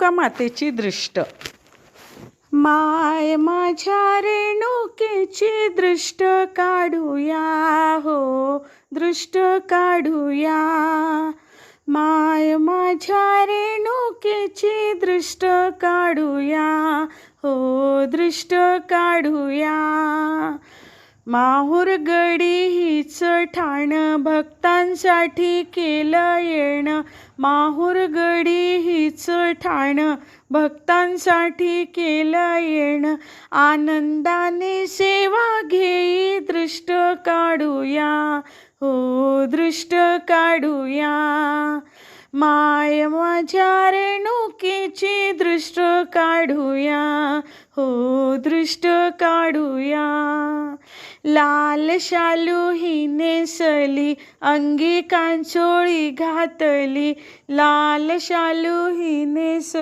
रेणुका मातेची दृष्ट. माय माझ्या रेणुकेची दृष्ट काढूया हो दृष्ट काढूया. माय माझ्या रेणुकेची दृष्ट काढूया हो दृष्ट काढूया. माहूर गडी हीच ठाण भक्तांसाठी केलं येणं. माहूरगडी हीच ठाण भक्तांसाठी केलं येणं. आनंदाने सेवा घेई दृष्ट काढूया. हो दृष्ट काढूया. माय माझ्या रेणुकीची दृष्ट काढूया. हो दृष्ट काढूया. लाल शालू ही नेसली अंगी कांचोळी घातली. लाल शालू ही नेस